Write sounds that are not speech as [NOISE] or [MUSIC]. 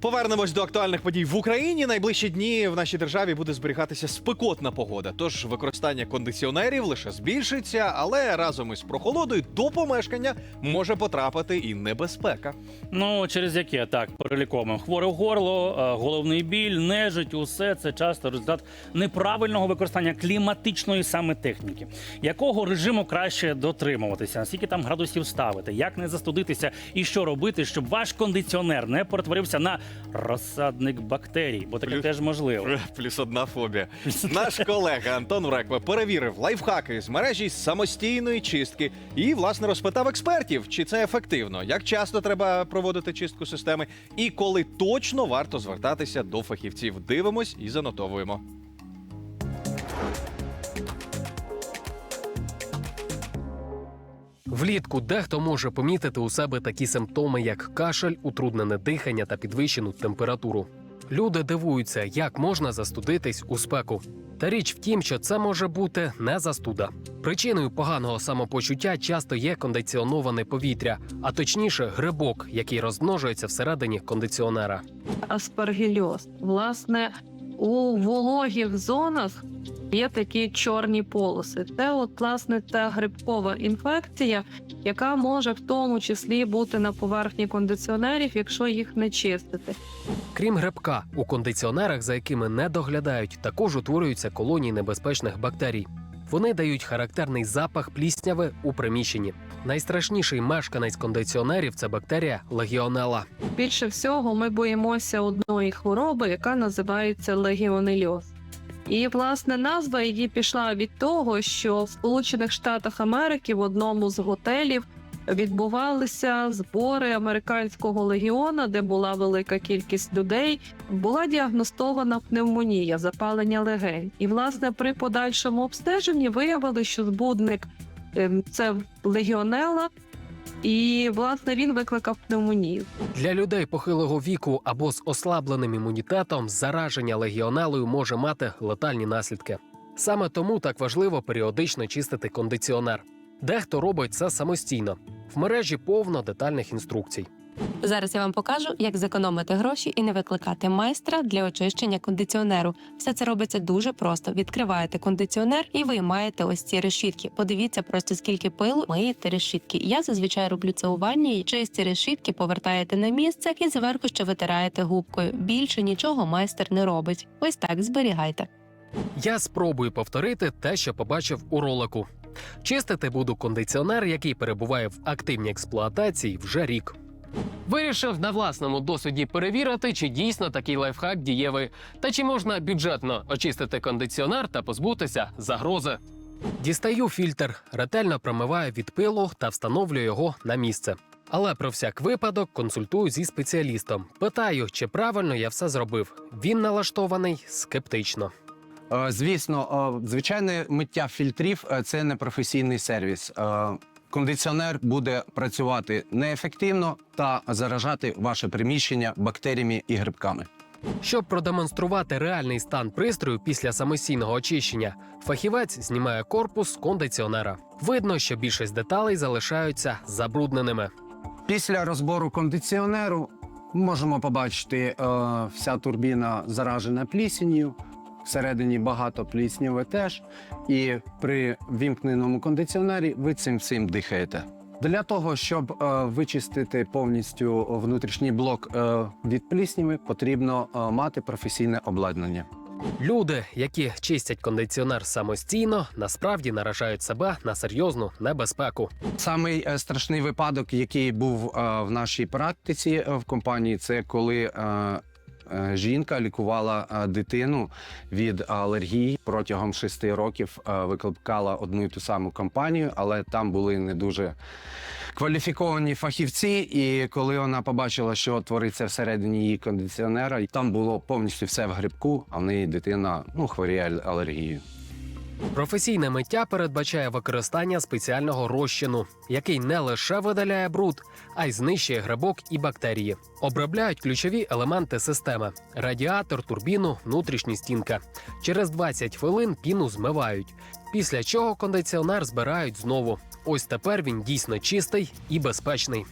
Повернемось до актуальних подій в Україні. Найближчі дні в нашій державі буде зберігатися спекотна погода. Тож використання кондиціонерів лише збільшиться, але разом із прохолодою до помешкання може потрапити і небезпека. Ну, через яке так переліковуємо. Хворе горло, е, головний біль, нежить, усе це часто результат неправильного використання кліматичної саме техніки. Якого режиму краще дотримуватися? Наскільки там градусів ставити? Як не застудитися і що робити, щоб ваш кондиціонер не перетворився на розсадник бактерій? Бо таке Плюс- теж можливо. Плюс одна фобія. [LAUGHS] Наш колега Антон Уреква перевірив лайфхаки з мережі самостійної чистки і власне розпитав експертів, чи це ефективно, як часто треба проводити чистку системи, і коли точно варто звертатися до фахівців. Дивимось і занотовуємо. Влітку дехто може помітити у себе такі симптоми, як кашель, утруднене дихання та підвищену температуру. Люди дивуються, як можна застудитись у спеку. Та річ в тім, що це може бути не застуда. Причиною поганого самопочуття часто є кондиціоноване повітря, а точніше, грибок, який розмножується всередині кондиціонера. аспаргільоз. Власне, у вологих зонах є такі чорні полоси. Це, от, власне, та грибкова інфекція, яка може в тому числі бути на поверхні кондиціонерів, якщо їх не чистити. Крім грибка, у кондиціонерах, за якими не доглядають, також утворюються колонії небезпечних бактерій. Вони дають характерний запах плісняви у приміщенні. Найстрашніший мешканець кондиціонерів це бактерія легіонела. Більше всього ми боїмося одної хвороби, яка називається легіонельоз. І власне назва її пішла від того, що в Сполучених Штатах Америки в одному з готелів відбувалися збори американського легіона, де була велика кількість людей. Була діагностована пневмонія, запалення легень. І власне при подальшому обстеженні виявили, що збудник ем, це легіонела, і власне він викликав пневмонію. Для людей похилого віку або з ослабленим імунітетом зараження легіонелою може мати летальні наслідки. Саме тому так важливо періодично чистити кондиціонер. Дехто робить це самостійно. В мережі повно детальних інструкцій. Зараз я вам покажу, як зекономити гроші і не викликати майстра для очищення кондиціонеру. Все це робиться дуже просто. Відкриваєте кондиціонер і виймаєте ось ці решітки. Подивіться просто скільки пилу миєте решітки. Я зазвичай роблю це у ванні. Чисті решітки повертаєте на місце і зверху ще витираєте губкою. Більше нічого майстер не робить. Ось так зберігайте. Я спробую повторити те, що побачив у ролику. Чистити буду кондиціонер, який перебуває в активній експлуатації вже рік. Вирішив на власному досвіді перевірити, чи дійсно такий лайфхак дієвий, та чи можна бюджетно очистити кондиціонер та позбутися загрози. Дістаю фільтр, ретельно промиваю від пилу та встановлюю його на місце. Але про всяк випадок консультую зі спеціалістом. Питаю, чи правильно я все зробив. Він налаштований скептично. Е, Звісно, е, звичайне миття фільтрів е, це не професійний сервіс. Кондиціонер буде працювати неефективно та заражати ваше приміщення бактеріями і грибками. Щоб продемонструвати реальний стан пристрою після самостійного очищення, фахівець знімає корпус кондиціонера. Видно, що більшість деталей залишаються забрудненими. Після розбору кондиціонеру можемо побачити, е, вся турбіна заражена плісенью. Всередині багато плісняви теж. І при вімкненому кондиціонері ви цим всім дихаєте. Для того, щоб е, вичистити повністю внутрішній блок е, від плісняви, потрібно е, мати професійне обладнання. Люди, які чистять кондиціонер самостійно, насправді наражають себе на серйозну небезпеку. Самий е, страшний випадок, який був е, в нашій практиці е, в компанії, це коли е, жінка лікувала е, дитину від алергії протягом шести років. е, Викликала одну і ту саму компанію, але там були не дуже кваліфіковані фахівці. І коли вона побачила, що твориться всередині її кондиціонера, там було повністю все в грибку, а в неї дитина ну хворіє алергією. Професійне миття передбачає використання спеціального розчину, який не лише видаляє бруд, а й знищує грибок і бактерії. Обробляють ключові елементи системи: радіатор, турбіну, внутрішні стінка. Через 20 хвилин піну змивають. Після чого кондиціонер збирають знову. Ось тепер він дійсно чистий і безпечний.